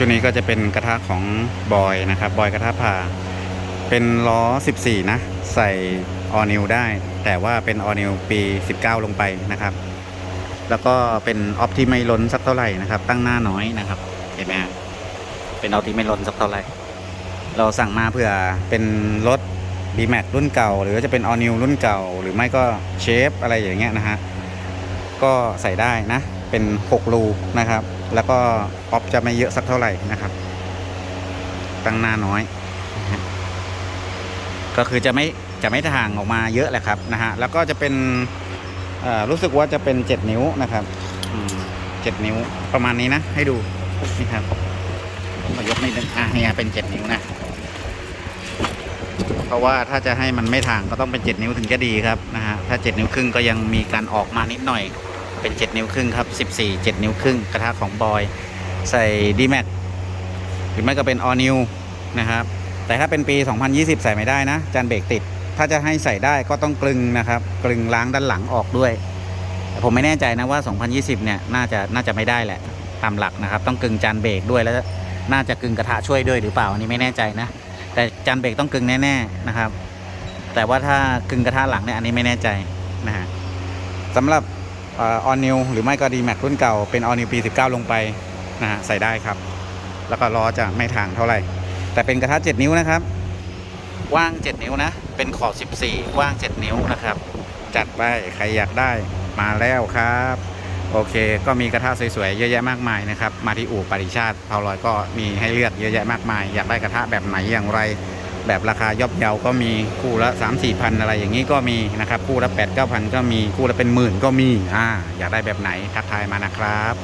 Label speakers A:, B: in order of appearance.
A: ชุดนี้ก็จะเป็นกระทะของบอยนะครับบอยกระทะผ่าเป็นล้อ 14 นะ ใส่ออนิวได้ แต่ว่าเป็นออนิวปี 19 ลงไปนะครับ แล้วก็เป็นออฟที่ไม่ล้นสักเท่าไหร่นะครับ ตั้งหน้าน้อยนะครับ เห็นไหมเป็นออฟที่ไม่ล้นสักเท่าไหร่ เราสั่งมาเพื่อเป็นรถ b m a x รุ่นเก่า หรือจะเป็น All New รุ่นเก่า หรือไม่ก็เชฟอะไรอย่างเงี้ยนะฮะก็ใส่ได้นะ เป็น 6 รูนะครับ แล้วก็ออฟจะไม่เยอะสักเท่าไหร่นะครับ ตั้งหน้าน้อย ก็คือจะไม่จะไม่ถ่างออกมาเยอะแหละครับนะฮะแล้วก็จะเป็นรู้สึกว่าจะเป็น7นิ้วนะครับเจ็ดนิ้วประมาณนี้นะ ให้ดูนี่ครับมายกนิดนึงอะเฮียเป็น7นิ้วนะเพราะว่าถ้าจะให้มันไม่ถ่างก็ต้องเป็น7นิ้วถึงจะดีครับนะฮะถ้า7นิ้วครึ่งก็ยังมีการออกมานิดหน่อย เป็น 7 นิ้วครึ่งครับ 14 7 นิ้วครึ่งกระทะของบอย ใส่ d m a x หรือไม่ก็เป็น All New นะครับ แต่ถ้าเป็นปี 2020 ใส่ไม่ได้นะ จานเบรกติด ถ้าจะให้ใส่ได้ก็ต้องกลึงนะครับ กลึงล้างด้านหลังออกด้วย แต่ผมไม่แน่ใจนะว่า 2020 เนี่ยน่าจะน่าจะไม่ได้แหละตามหลักนะครับ ต้องกลึงจานเบรกด้วยแล้วน่าจะกลึงกระทะช่วยด้วยหรือเปล่าอันนี้ไม่แน่ใจนะ แต่จานเบรกต้องกลึงแน่ๆนะครับ แต่ว่าถ้ากึงกระทะหลังเนี่ยอันนี้ไม่แน่ใจนะฮะสำหรับ ออนนิวหรือไม่ก็ดีแม็กรุ่นเก่าเป็นออนิวปี 19 ลงไปนะฮะใส่ได้ครับ แล้วก็ล้อจะไม่ทางเท่าไหร่ แต่เป็นกระทะ 7 นิ้วนะครับกว้าง 7 นิ้วนะ เป็นขอบ 14 กว้าง 7 นิ้วนะครับ จัดไปใครอยากได้มาแล้วครับ โอเค ก็มีกระทะสวยๆ เยอะแยะมากมายนะครับ มาที่อู่ปริชาติเผาลอยก็มีให้เลือกเยอะแยะมากมาย อยากได้กระทะแบบไหนอย่างไร แบบราคาย่อมเยาก็มีคู่ละ 3 4พันอะไรอย่างนี้ก็มีนะครับคู่ละ8 9พันก็มีคู่ละเป็นหมื่นก็มีอ่าอยากได้แบบไหนทักทายมานะครับ